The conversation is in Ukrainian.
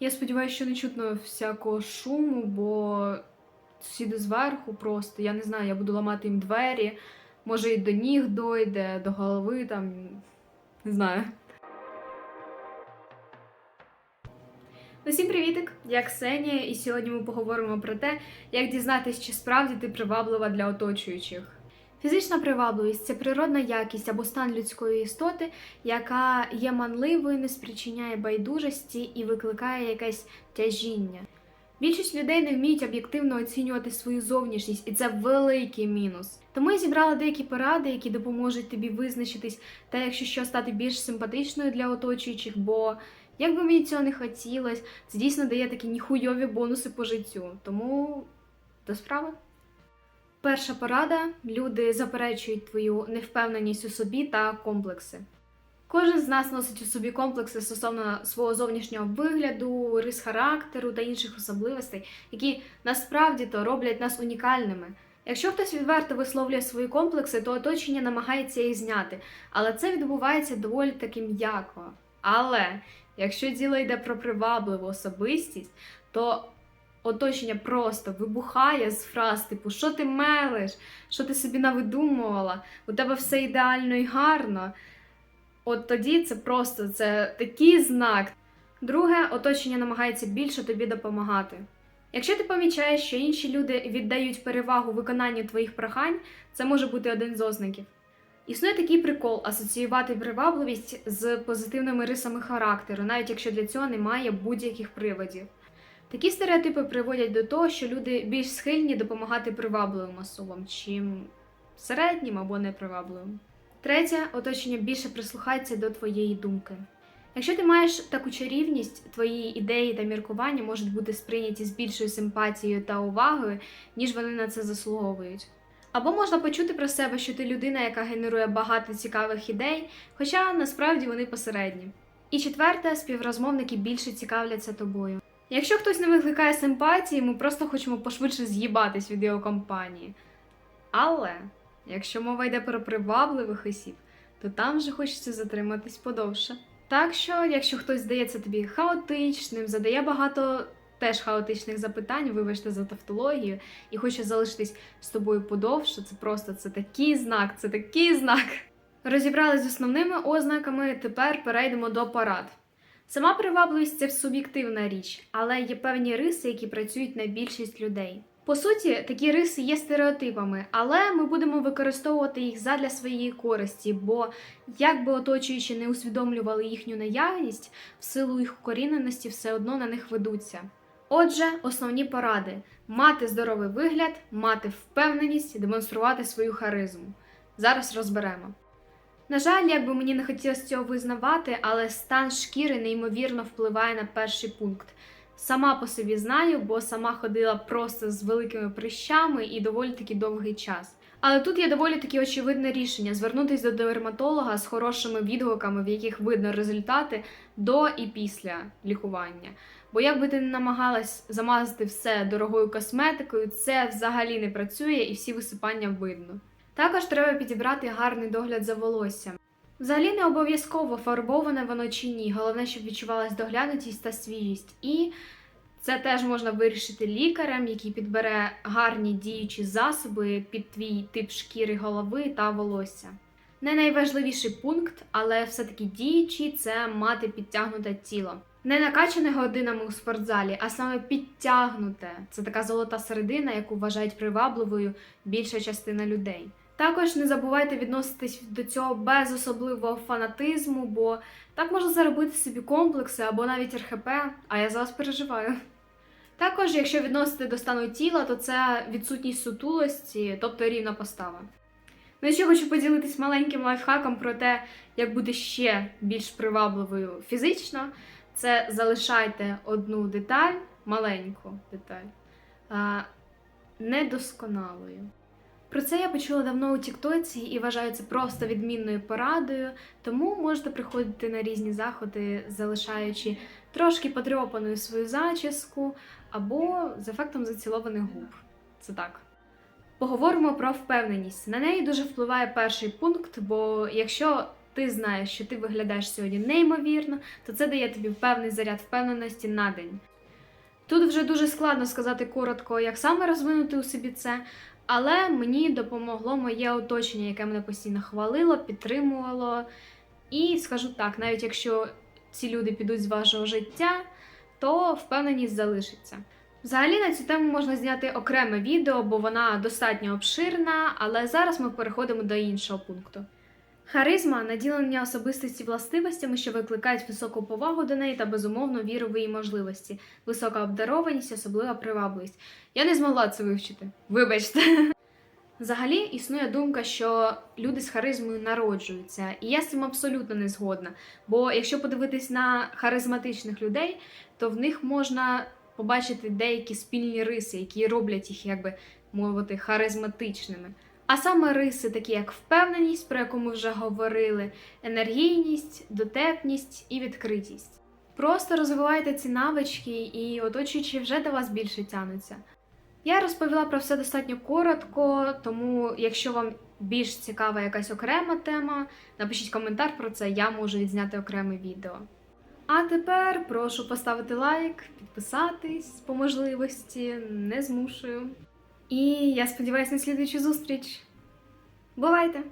Я сподіваюся, що не чутно всякого шуму, бо сусіди зверху просто. Я не знаю, я буду ламати їм двері. Може, і до ніг дойде, до голови там. Не знаю. Усім привітик! Я Ксенія, і сьогодні ми поговоримо про те, як дізнатись, чи справді ти приваблива для оточуючих. Фізична привабливість це природна якість або стан людської істоти, яка є манливою, не спричиняє байдужості і викликає якесь тяжіння. Більшість людей не вміють об'єктивно оцінювати свою зовнішність, і це великий мінус. Тому я зібрала деякі поради, які допоможуть тобі визначитись, та якщо що стати більш симпатичною для оточуючих, бо як би мені цього не хотілося, це дійсно дає такі ніхуйові бонуси по життю. Тому до справи. Перша порада: люди заперечують твою невпевненість у собі та комплекси. Кожен з нас носить у собі комплекси стосовно свого зовнішнього вигляду, рис характеру та інших особливостей, які насправді то роблять нас унікальними. Якщо хтось відверто висловлює свої комплекси, то оточення намагається їх зняти, але це відбувається доволі таки м'яко. Але якщо діло йде про привабливу особистість, то оточення просто вибухає з фраз, типу, що ти мелиш, що ти собі навидумувала, у тебе все ідеально і гарно. От тоді це просто це такий знак. Друге, оточення намагається більше тобі допомагати. Якщо ти помічаєш, що інші люди віддають перевагу виконанню твоїх прохань, це може бути один з ознаків. Існує такий прикол асоціювати привабливість з позитивними рисами характеру, навіть якщо для цього немає будь-яких приводів. Такі стереотипи приводять до того, що люди більш схильні допомагати привабливим особам, чим середнім або непривабливим. Третє, оточення більше прислухається до твоєї думки. Якщо ти маєш таку чарівність, твої ідеї та міркування можуть бути сприйняті з більшою симпатією та увагою, ніж вони на це заслуговують. Або можна почути про себе, що ти людина, яка генерує багато цікавих ідей, хоча насправді вони посередні. І четверте, співрозмовники більше цікавляться тобою. Якщо хтось не викликає симпатії, ми просто хочемо пошвидше з'їбатись від його компанії. Але якщо мова йде про привабливих осіб, то там вже хочеться затриматись подовше. Так що, якщо хтось здається тобі хаотичним, задає багато теж хаотичних запитань, вибачте за тавтологію, і хоче залишитись з тобою подовше, це просто це такий знак, це такий знак. Розібрались з основними ознаками, тепер перейдемо до порад. Сама привабливість це суб'єктивна річ, але є певні риси, які працюють на більшість людей. По суті, такі риси є стереотипами, але ми будемо використовувати їх задля своєї користі, бо як би оточуючи не усвідомлювали їхню наявність, в силу їх укоріненості все одно на них ведуться. Отже, основні поради: мати здоровий вигляд, мати впевненість, демонструвати свою харизму. Зараз розберемо. На жаль, як би мені не хотілося цього визнавати, але стан шкіри неймовірно впливає на перший пункт. Сама по собі знаю, бо сама ходила просто з великими прищами і доволі таки довгий час. Але тут є доволі таки очевидне рішення звернутися до дерматолога з хорошими відгуками, в яких видно результати до і після лікування. Бо як би ти не намагалась замазати все дорогою косметикою, це взагалі не працює і всі висипання видно. Також треба підібрати гарний догляд за волоссям. Взагалі не обов'язково фарбоване воно чи ні, головне, щоб відчувалась доглянутість та свіжість. І це теж можна вирішити лікарем, який підбере гарні діючі засоби під твій тип шкіри голови та волосся. Не найважливіший пункт, але все-таки діючий це мати підтягнуте тіло. Не накачане годинами у спортзалі, а саме підтягнуте. Це така золота середина, яку вважають привабливою більша частина людей. Також не забувайте відноситись до цього без особливого фанатизму, бо так можна заробити собі комплекси або навіть РХП, а я за вас переживаю. Також, якщо відносити до стану тіла, то це відсутність сутулості, тобто рівна постава. Ну і ще хочу поділитись маленьким лайфхаком про те, як бути ще більш привабливою фізично. Це залишайте одну деталь, маленьку деталь, недосконалою. Про це я почула давно у Тіктоці і вважаю це просто відмінною порадою, тому можете приходити на різні заходи, залишаючи трошки потрьопаною свою зачіску або з ефектом зацілованих губ. Це так. Поговоримо про впевненість. На неї дуже впливає перший пункт, бо якщо ти знаєш, що ти виглядаєш сьогодні неймовірно, то це дає тобі певний заряд впевненості на день. Тут вже дуже складно сказати коротко, як саме розвинути у собі це, але мені допомогло моє оточення, яке мене постійно хвалило, підтримувало. І скажу так, навіть якщо ці люди підуть з вашого життя, то впевненість залишиться. Взагалі на цю тему можна зняти окреме відео, бо вона достатньо обширна, але зараз ми переходимо до іншого пункту. Харизма наділення особистості властивостями, що викликають високу повагу до неї та безумовну віру в її можливості, висока обдарованість, особлива привабливість. Я не змогла це вивчити. Вибачте. Взагалі існує думка, що люди з харизмою народжуються, і я з цим абсолютно не згодна. Бо якщо подивитись на харизматичних людей, то в них можна побачити деякі спільні риси, які роблять їх, як би мовити, харизматичними. А саме риси, такі як впевненість, про яку ми вже говорили, енергійність, дотепність і відкритість. Просто розвивайте ці навички, і оточуючі вже до вас більше тянуться. Я розповіла про все достатньо коротко, тому якщо вам більш цікава якась окрема тема, напишіть коментар про це, я можу відзняти окреме відео. А тепер прошу поставити лайк, підписатись по можливості, не змушую. І я сподіваюся на слідуючу зустріч. Бувайте!